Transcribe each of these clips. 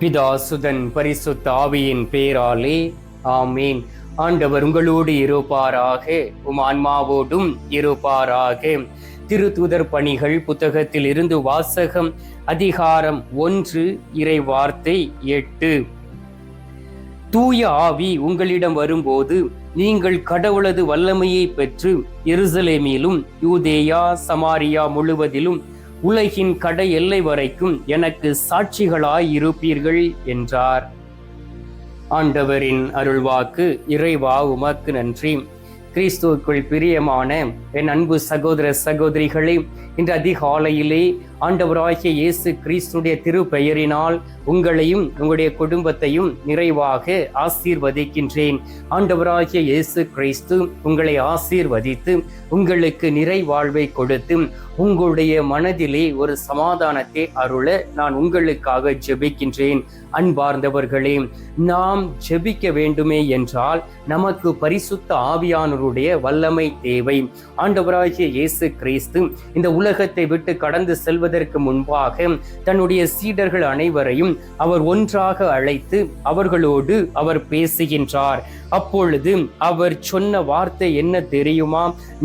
பிதாசுதன் பரிசுத்த ஆவியின் பேராலே ஆமீன். ஆண்டவர் உங்களோடு இருப்பாராக உம் ஆன்மாவோடும் இருப்பாராக. திருத்துதர் பணிகள் புத்தகத்தில் இருந்து வாசகம் அதிகாரம் ஒன்று இறை வார்த்தை எட்டு. தூய ஆவி உங்களிடம் வரும்போது நீங்கள் கடவுளது வல்லமையை பெற்று எருசலேமிலும் யூதேயா சமாரியா முழுவதிலும் உலகின் கடை எல்லை வரைக்கும் எனக்கு சாட்சிகளாய் இருப்பீர்கள் என்றார். ஆண்டவரின் அருள்வாக்கு இறைவா உமக்கு நன்றி. கிறிஸ்துவுக்குள் பிரியமான என் அன்பு சகோதர சகோதரிகளே இன்று அதிகாலையிலே ஆண்டவராகிய இயேசு கிறிஸ்துடைய திருப்பெயரினால் உங்களையும் உங்களுடைய குடும்பத்தையும் நிறைவாக ஆசீர்வதிக்கின்றேன். ஆண்டவராகிய இயேசு கிறிஸ்து உங்களை ஆசீர்வதித்து உங்களுக்கு நிறைவாழ்வை கொடுத்து உங்களுடைய மனதிலே ஒரு சமாதானத்தை அருள நான் உங்களுக்காக ஜெபிக்கின்றேன். அன்பார்ந்தவர்களே நாம் ஜெபிக்க வேண்டுமே என்றால் நமக்கு பரிசுத்த ஆவியானோருடைய வல்லமை தேவை. ஆண்டவராகிய இயேசு கிறிஸ்து இந்த உலகத்தை விட்டு கடந்து செல்வது செல்வதற்கு முன்பாக தன்னுடைய சீடர்கள் அனைவரையும் அவர் ஒன்றாக அழைத்து அவர்களோடு அவர் பேசுகின்றார். அப்பொழுது அவர் சொன்ன வார்த்தை என்ன தெரியுமா?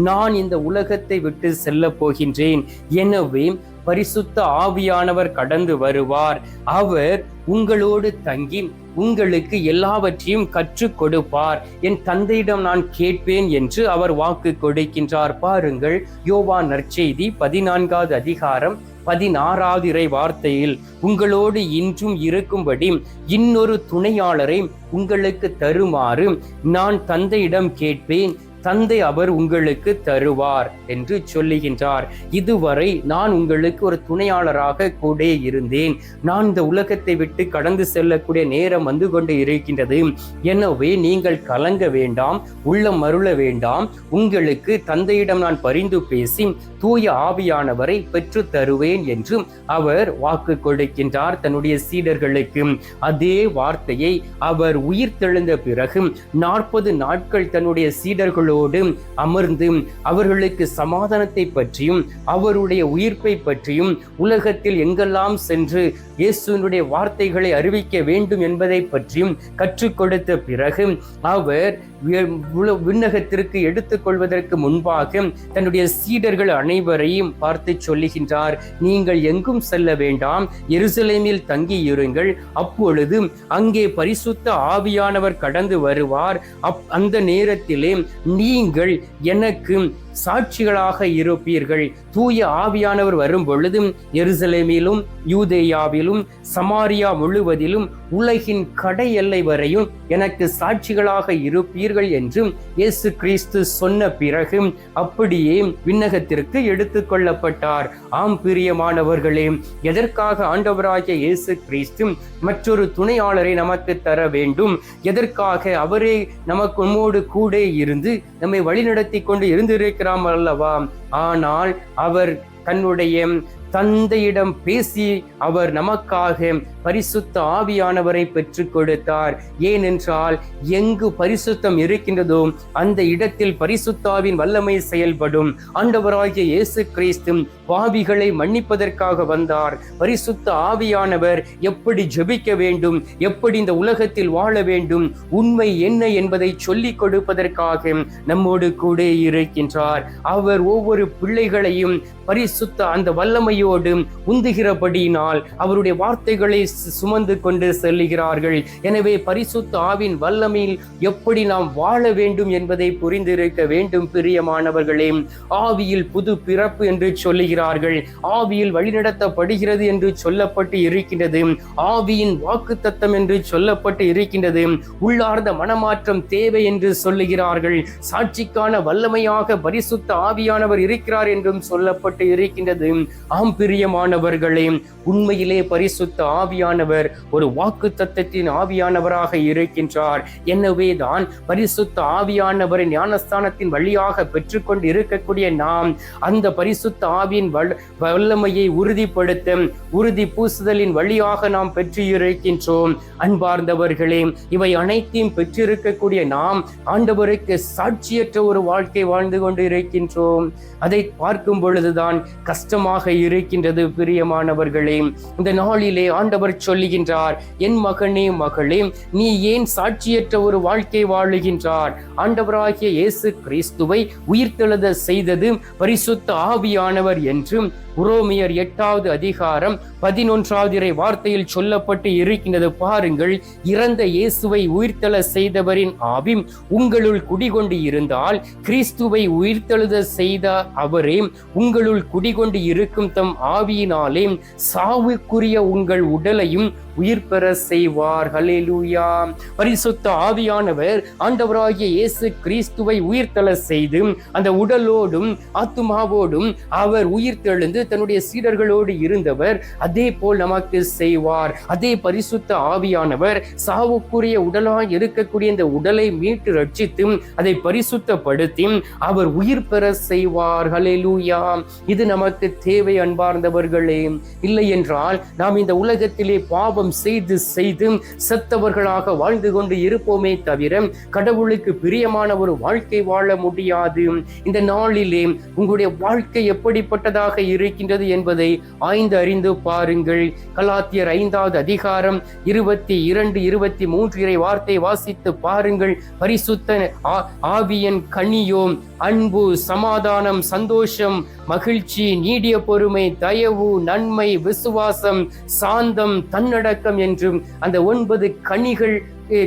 நான் இந்த உலகத்தை விட்டு செல்ல போகின்றேன். எனவே பரிசுத்த ஆவியானவர் கடந்து வருவார். அவர் உங்களோடு தங்கி உங்களுக்கு எல்லாவற்றையும் கற்றுக் கொடுப்பார். என் தந்தையிடம் நான் கேட்பேன் என்று அவர் வாக்கு கொடுக்கின்றார். பாருங்கள் யோவா நற்செய்தி பதினான்காவது அதிகாரம் பதினாறாவது இறை வார்த்தையில் உங்களோடு இன்றும் இருக்கும்படி இன்னொரு துணையாளரை உங்களுக்கு தருமாறு நான் தந்தையிடம் கேட்பேன். தந்தை அவர் உங்களுக்கு தருவார் என்று சொல்லுகின்றார். இதுவரை நான் உங்களுக்கு ஒரு துணையாளராக கூட இருந்தேன். நான் இந்த உலகத்தை விட்டு கடந்து செல்லக்கூடிய நேரம் வந்து கொண்டு இருக்கின்றது. எனவே நீங்கள் கலங்க வேண்டாம் உள்ளம் மருள வேண்டாம். உங்களுக்கு தந்தையிடம் நான் பரிந்து பேசி தூய ஆவியானவரை பெற்று தருவேன் என்று அவர் வாக்கு கொடுக்கின்றார் தன்னுடைய சீடர்களுக்கு. அதே வார்த்தையை அவர் உயிர் தெழுந்த பிறகு நாற்பது நாட்கள் தன்னுடைய சீடர்கள் அவர்களோடு அமர்ந்து அவர்களுக்கு சமாதானத்தை பற்றியும் அவருடைய உயிர்ப்பை பற்றியும் உலகத்தில் எங்கெல்லாம் சென்று இயேசுனுடைய வார்த்தைகளை அறிவிக்க வேண்டும் என்பதை பற்றியும் கற்றுக் கொடுத்த பிறகு அவர் விண்ணகத்திற்கு எடுத்துக்கொள்வதற்கு முன்பாக தன்னுடைய சீடர்கள் அனைவரையும் பார்த்து சொல்லுகின்றார் நீங்கள் எங்கும் செல்ல வேண்டாம் எருசலேமில் தங்கியிருங்கள். அப்பொழுது அங்கே பரிசுத்த ஆவியானவர் கடந்து வருவார். அப் அந்த நேரத்திலே நீங்கள் எனக்கு சாட்சிகளாக இருப்பீர்கள். தூய ஆவியானவர் வரும் பொழுதும் எருசலேமிலும் யூதேயாவிலும் சமாரியா முழுவதிலும் உலகின் கடை எல்லை வரையும் எனக்கு சாட்சிகளாக இருப்பீர்கள் என்றும் இயேசு கிறிஸ்து சொன்ன பிறகு அப்படியே விண்ணகத்திற்கு எடுத்துக்கொள்ளப்பட்டார் ஆம் பிரியமானவர்களே எதற்காக ஆண்டவராகிய இயேசு கிறிஸ்து மற்றொரு துணையாளரை நமக்கு தர வேண்டும்? எதற்காக அவரே நமக்கு நம்மோடு கூட இருந்து நம்மை வழிநடத்தி கொண்டு இருந்திருக்கிறார் அல்லவா ஆனால் அவர் தன்னுடைய தந்தையிடம் பேசி அவர் நமக்காக பரிசுத்த ஆவியானவரை பெற்று கொடுத்தார். ஏனென்றால் எங்கு பரிசுத்தம் இருக்கின்றதோ அந்த இடத்தில் பரிசுத்தாவின் வல்லமை செயல்படும். ஆண்டவராகிய இயேசு கிறிஸ்து பாவிகளை மன்னிப்பதற்காக வந்தார். பரிசுத்த ஆவியானவர் எப்படி ஜெபிக்க வேண்டும்? எப்படி இந்த உலகத்தில் வாழ வேண்டும்? உண்மை என்ன என்பதை சொல்லிக் கொடுப்பதற்காக நம்மோடு கூட இருக்கின்றார். அவர் ஒவ்வொரு பிள்ளைகளையும் பரிசுத்த அந்த வல்லமையோடு உந்துகிறபடியினால் அவருடைய வார்த்தைகளை சுமந்து கொண்டு செல்லுகிறார்கள். எனவே பரிசுத்த ஆவின் வல்லமையில் எப்படி நாம் வாழ வேண்டும் என்பதை புரிந்திருக்க வேண்டும் பிரியமானவர்களே. ஆவியில் புது பிறப்பு என்று சொல்லுகிறார்கள். ஆவியில் வழிநடத்தப்படுகிறது என்று சொல்லப்பட்டு இருக்கின்றது. ஆவியின் வாக்கு தத்தம் என்று சொல்லப்பட்டு இருக்கின்றது. உள்ளார்ந்த மனமாற்றம் தேவை என்று சொல்லுகிறார்கள். சாட்சிக்கான வல்லமையாக பரிசுத்த ஆவியானவர் இருக்கிறார் என்றும் சொல்லப்பட்டு இருக்கின்றது. ஆம் பிரியமானவர்களே உண்மையிலே பரிசுத்த ஆவியானவர் ஒரு வாக்கு தத்தத்தின் ஆவியானவராக இருக்கின்றார். எனவே தான் பரிசுத்த ஆவியானவரை ஞானஸ்தானத்தின் வழியாக பெற்றுக்கொண்டு இருக்கக்கூடிய நாம் அந்த பரிசுத்த ஆவியின் வல்லமையை உறுதிப்படுத்த உறுதி பூசுதலின் வழியாக நாம் பெற்று இருக்கின்றோம். அன்பார்ந்தவர்களே இவை அனைத்தையும் பெற்றிருக்கக்கூடிய நாம் ஆண்டவருக்கு சாட்சியற்ற ஒரு வாழ்க்கை வாழ்ந்து கொண்டு இருக்கின்றோம். அதை பார்க்கும் பொழுதுதான் கஷ்டமாக இருக்கின்றது பிரியமானவர்களே. இந்த நாளிலே ஆண்டவர் சொல்லுகின்றார் என் மகனே மகளே நீ ஏன் சாட்சியற்ற ஒரு வாழ்க்கை வாழுகின்றார்? ஆண்டவராகிய இயேசு கிறிஸ்துவை உயிர்த்தெழுத செய்தது பரிசுத்த ஆவியானவர் என்றும் உரோமியர் எட்டாவது அதிகாரம் பதினொன்றாவது இறை வார்த்தையில் சொல்லப்பட்டு இருக்கின்றது. பாருங்கள் இறந்த இயேசுவை உயிர்த்தெழ செய்தவரின் ஆவி உங்களுள் குடிகொண்டு இருந்தால் கிறிஸ்துவை உயிர்த்தெழுத செய்த அவரே உங்களுள் குடிகொண்டு இருக்கும் தம் ஆவியினாலே சாவுக்குரிய உங்கள் உடலையும் உயிர் பெற செய்வார். ஹalleluya. பரிசுத்த ஆவியானவர் ஆண்டவராகிய இயேசு கிறிஸ்துவை உயிர்த்தல செய்து அந்த உடலோடும் ஆத்துமாவோடும் அவர் உயிர்த்தெழுந்து தன்னுடைய சீடர்களோடு இருந்தவர் அதே போல் நமக்கு செய்வார். அதே பரிசுத்த ஆவியானவர் சாவுக்குரிய உடலாய் இருக்கக்கூடிய இந்த உடலை மீட்டு ரட்சித்து அதை பரிசுத்தப்படுத்தி அவர் உயிர் பெற செய்வார். ஹalleluya. இது நமக்கு தேவை அன்பார்ந்தவர்களே. இல்லை என்றால் நாம் இந்த உலகத்திலே பாவம் பாவம் செய்து செய்து செத்தவர்களாக வாழ்ந்து கொண்டு இருப்போமே தவிர கடவுளுக்கு பிரியமான ஒரு வாழ்க்கை வாழ முடியாது. இந்த நாளிலே உங்களுடைய வாழ்க்கை எப்படிப்பட்டதாக இருக்கின்றது என்பதை ஆய்ந்து அறிந்து பாருங்கள். கலாத்தியர் ஐந்தாவது அதிகாரம் இருபத்தி இரண்டு இருபத்தி மூன்று இறை வார்த்தை வாசித்து பாருங்கள். பரிசுத்த ஆவியன் கனியோ அன்பு சமாதானம் சந்தோஷம் மகிழ்ச்சி நீடிய பொறுமை தயவு நன்மை விசுவாசம் சாந்தம் தன்னட தன்னடக்கம் என்றும் அந்த ஒன்பது கனிகள்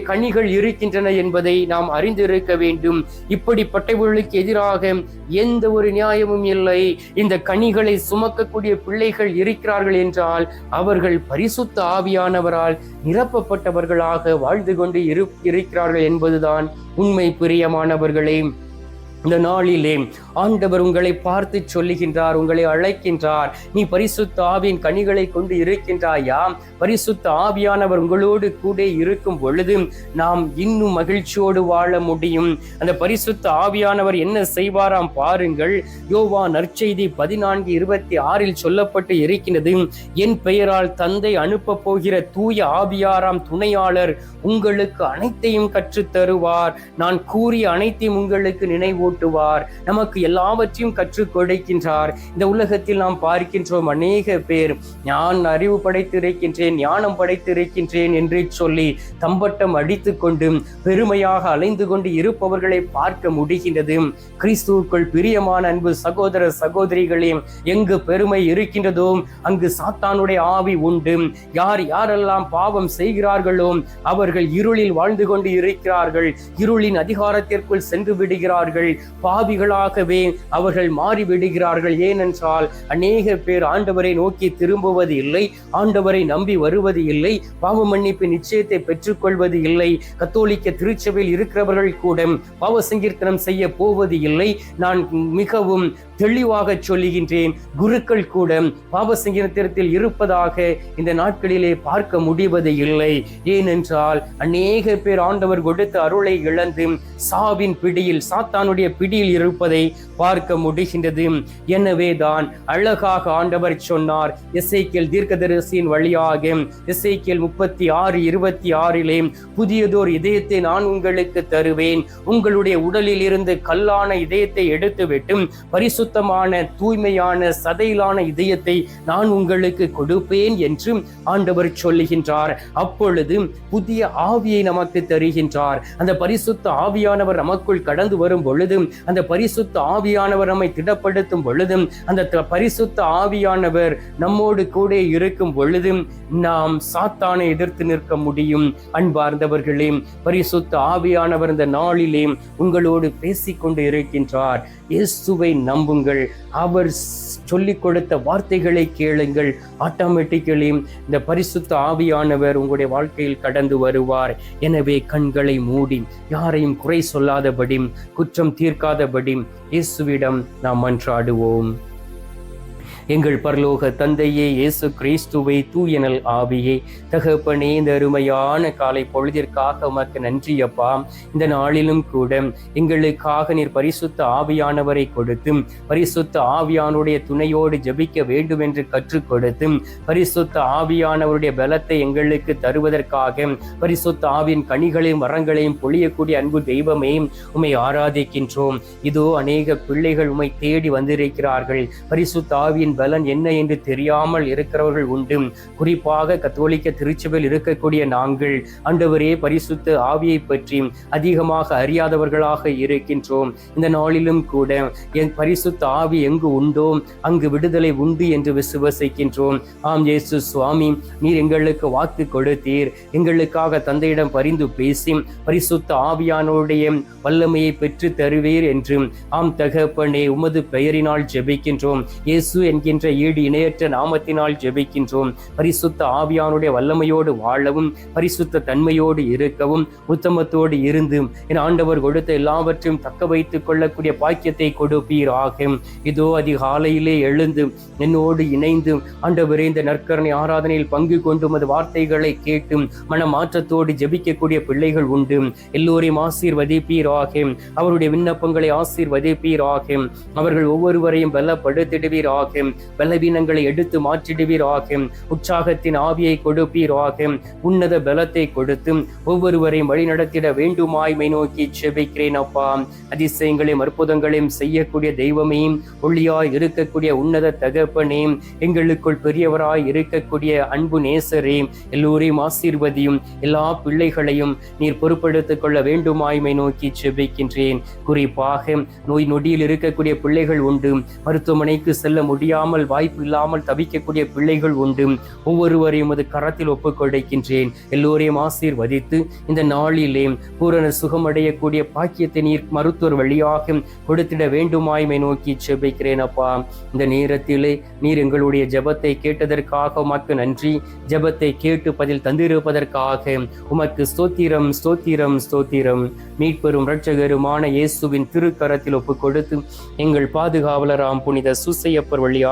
கனிகள் இருக்கின்றன என்பதை நாம் அறிந்திருக்க வேண்டும். இப்படிப்பட்டவர்களுக்கு எதிராக எந்த ஒரு நியாயமும் இல்லை. இந்த கனிகளை சுமக்கக்கூடிய பிள்ளைகள் இருக்கிறார்கள் என்றால் அவர்கள் பரிசுத்த ஆவியானவரால் நிரப்பப்பட்டவர்களாக வாழ்ந்து கொண்டு இரு இருக்கிறார்கள் என்பதுதான் உண்மை பிரியமானவர்களே. இந்த நாளிலே ஆண்டவர் உங்களை பார்த்து சொல்லுகின்றார் உங்களை அழைக்கின்றார். நீ பரிசுத்த ஆவியின் கனிகளை கொண்டு இருக்கின்றாயா? பரிசுத்த ஆவியானவர் உங்களோடு கூட இருக்கும் பொழுது நாம் இன்னும் மகிழ்ச்சியோடு வாழ முடியும். அந்த பரிசுத்த ஆவியானவர் என்ன செய்வாராம் பாருங்கள். யோவா நற்செய்தி பதினான்கு இருபத்தி ஆறில் சொல்லப்பட்டு இருக்கின்றது என் பெயரால் தந்தை அனுப்ப போகிற தூய ஆவியாராம் துணையாளர் உங்களுக்கு அனைத்தையும் கற்றுத் தருவார் நான் கூறிய அனைத்தையும் உங்களுக்கு ஊட்டுவார் நமக்கு எல்லாவற்றையும் கற்றுக் கொடுக்கின்றார். இந்த உலகத்தில் நாம் பார்க்கின்றோம் அநேக பேர். நான் அறிவு படைத்திருக்கின்றேன் ஞானம் படைத்திருக்கின்றேன் என்று சொல்லி தம்பட்டம் அடித்து கொண்டு பெருமையாக அலைந்து கொண்டு இருப்பவர்களை பார்க்க முடிகின்றது. கிறிஸ்துவுக்குள் பிரியமான அன்பு சகோதர சகோதரிகளே எங்கு பெருமை இருக்கின்றதோ அங்கு சாத்தானுடைய ஆவி உண்டு. யார் யாரெல்லாம் பாவம் செய்கிறார்களோ அவர்கள் இருளில் வாழ்ந்து கொண்டு இருக்கிறார்கள். இருளின் அதிகாரத்திற்குள் சென்று விடுகிறார்கள். பாவிகளாகவே அவர்கள் மாறிவிடுகிறார்கள். ஏனென்றால் அநேக பேர் ஆண்டவரை நோக்கி திரும்புவது இல்லை ஆண்டவரை நம்பி வருவது இல்லை பாவ மன்னிப்பு நிச்சயத்தை பெற்றுக்கொள்வது இல்லை கத்தோலிக்க திருச்சபையில் இருக்கிறவர்கள் கூட பாவ சங்கீர்த்தனம் செய்ய போவது இல்லை. நான் மிகவும் தெளிவாக சொல்லுகின்றேன் குருக்கள் கூட பாவ சங்கீர்த்தனத்தில் இருப்பதாக இந்த நாட்களிலே பார்க்க முடிவது இல்லை. ஏனென்றால் அநேக பேர் ஆண்டவர் கொடுத்த அருளை இழந்து சாவின் பிடியில் சாத்தானுடைய பிடியில் இருப்பதை பார்க்க முடிகின்றது. எனவே தான் அழகாக ஆண்டவர் சொன்னார் எஸ்ஐக்கியல் தீர்க்கதரிசியின் வழியாக. எஸ்ஐக்கியல் முப்பத்தி ஆறு இருபத்தி ஆறிலே புதியதோர் இதயத்தை நான் உங்களுக்கு தருவேன். உங்களுடைய உடலில் இருந்து கல்லான இதயத்தை எடுத்துவிட்டு பரிசுத்தமான தூய்மையான சதையிலான இதயத்தை நான் உங்களுக்கு கொடுப்பேன் என்று ஆண்டவர் சொல்லுகின்றார். அப்பொழுது புதிய ஆவியை நமக்கு தருகின்றார். அந்த பரிசுத்த ஆவியானவர் நமக்குள் கடந்து வரும் பொழுது அந்த பரிசுத்த ஆவியானவர் நம்மை திடப்படுத்தும் பொழுதும் அந்த பரிசுத்த ஆவியானவர் நம்மோடு கூட இருக்கும் பொழுதும் நாம் சாத்தானை எதிர்த்து நிற்க முடியும். அன்பார்ந்தவர்களே பரிசுத்த ஆவியானவர் இந்த நாளிலே உங்களோடு பேசிக்கொண்டு இருக்கின்றார். இயேசுவை நம்புங்கள். அவர் சொல்லிக் கொடுத்த வார்த்தைகளை கேளுங்கள். ஆட்டோமேட்டிக்கலி இந்த பரிசுத்த ஆவியானவர் உங்களுடைய வாழ்க்கையில் கடந்து வருவார். எனவே கண்களை மூடி யாரையும் குறை சொல்லாதபடி குற்றம் தீர்க்காதபடி இயேசுவிடம் நாம் மன்றாடுவோம். எங்கள் பரலோக தந்தையே இயேசு கிறிஸ்துவை தூயனல் ஆவியே. தகப்பனே இந்த அருமையான காலை பொழுதிற்காக உமக்கு நன்றி அப்பா. இந்த நாளிலும் கூட எங்களுக்காக நீர் பரிசுத்த ஆவியானவரை கொடுத்தும் பரிசுத்த ஆவியானுடைய துணையோடு ஜபிக்க வேண்டும் என்று கற்றுக் கொடுத்தும் பரிசுத்த ஆவியானவருடைய பலத்தை எங்களுக்கு தருவதற்காக பரிசுத்த ஆவியின் கனிகளையும் மரங்களையும் பொழியக்கூடிய அன்பு தெய்வமே உம்மை ஆராதிக்கின்றோம். இதோ அநேக பிள்ளைகள் உம்மை தேடி வந்திருக்கிறார்கள். பரிசுத்த ஆவியின் பலன் என்ன என்று தெரியாமல் இருக்கிறவர்கள் உண்டு குறிப்பாக கத்தோலிக்க திருச்சபையில் இருக்கக்கூடிய நாங்கள் ஆண்டவரே பரிசுத்த ஆவியை பற்றி அதிகமாக அறியாதவர்களாக இருக்கின்றோம். இந்த நாளிலும் கூட என் பரிசுத்த ஆவி எங்கு உண்டோ அங்கு விடுதலை உண்டு என்று விசுவசிக்கின்றோம். ஆம் இயேசு சுவாமி நீர் எங்களுக்கு வாக்கு கொடுத்தீர். எங்களுக்காக தந்தையிடம் பரிந்து பேசி பரிசுத்த ஆவியானோடைய வல்லமையை பெற்று தருவீர் என்று ஆம் தகப்பனே உமது பெயரினால் ஜெபிக்கின்றோம். இயேசு என்கின்ற ஈடு இணையற்ற நாமத்தினால் ஜெபிக்கின்றோம். பரிசுத்த ஆவியானுடைய வல்லமையோடு வாழவும் பரிசுத்த தன்மையோடு இருக்கவும் உத்தமத்தோடு இருந்து என் ஆண்டவர் கொடுத்த எல்லாவற்றையும் தக்க வைத்துக் கொள்ளக்கூடிய பாக்கியத்தை கொடுப்பீராக. இதோ அதிகாலையிலே எழுந்து என்னோடு இணைந்து ஆண்டவரே இந்த நற்கரணை ஆராதனையில் பங்கு கொண்டு உமது வார்த்தைகளை கேட்டு மனமாற்றத்தோடு ஜெபிக்கக்கூடிய பிள்ளைகள் உண்டு. எல்லோரையும் ஆசீர்வதிப்பீராக. அவருடைய விண்ணப்பங்களை ஆசீர்வதிப்பீராக. அவர்கள் ஒவ்வொருவரையும் பலப்படுத்திடுவீராக. பலவீனங்களை எடுத்து மாற்றிடுவீராக. உற்சாகத்தின் ஆவியை கொடுப்பீராக. உன்னத பலத்தை கொடுத்து ஒவ்வொருவரையும் வழிநடத்திட வேண்டுமாய்மை நோக்கி செபிக்கிறேன் அப்பா. அதிசயங்களையும் அற்புதங்களையும் செய்யக்கூடிய தெய்வமையும் ஒளியாய் இருக்கக்கூடிய உன்னத தகப்பனே எங்களுக்குள் பெரியவராய் இருக்கக்கூடிய அன்பு நேசரே எல்லோரையும் ஆசீர்வதியும் எல்லா பிள்ளைகளையும் நீர் பொறுப்படுத்திக் கொள்ள வேண்டுமாய்மை நோக்கி செபிக்கின்றேன். குறிப்பாக நோய் நொடியில் இருக்கக்கூடிய பிள்ளைகள் உண்டு. மருத்துவமனைக்கு செல்ல முடியாது முடியாமல் வாய்ப்பு இல்லாமல் தவிக்கக்கூடிய பிள்ளைகள் உண்டு. ஒவ்வொருவரையும் அது கரத்தில் ஒப்புக்கொடைக்கின்றேன். எல்லோரையும் ஆசீர்வதித்து இந்த நாளிலே பூரண சுகமடையக்கூடிய பாக்கியத்தை நீர் மருத்துவர் வழியாக கொடுத்திட வேண்டுமாய்மை நோக்கி செபிக்கிறேன் அப்பா. இந்த நேரத்திலே நீர் எங்களுடைய ஜபத்தை கேட்டதற்காக உமக்கு நன்றி. ஜபத்தை கேட்டு பதில் தந்திருப்பதற்காக உமக்கு ஸ்தோத்திரம் ஸ்தோத்திரம் ஸ்தோத்திரம். மீட்பெரும் இரட்சகருமான இயேசுவின் திருக்கரத்தில் ஒப்புக் கொடுத்து எங்கள் பாதுகாவலராம் புனித சுசையப்பர் வழியாக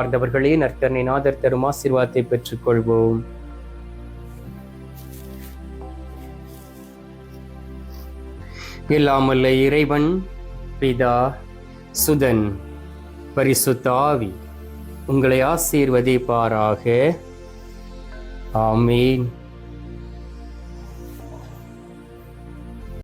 சார்ந்தவர்களே நற்கர்ணை நாதர் தரும் ஆசீர்வாதத்தை பெற்றுக்கொள்வோம். எல்லாமல்ல இறைவன் பிதா சுதன் பரிசுத்த ஆவி உங்களை ஆசீர்வதிப்பாராக. ஆமீன்.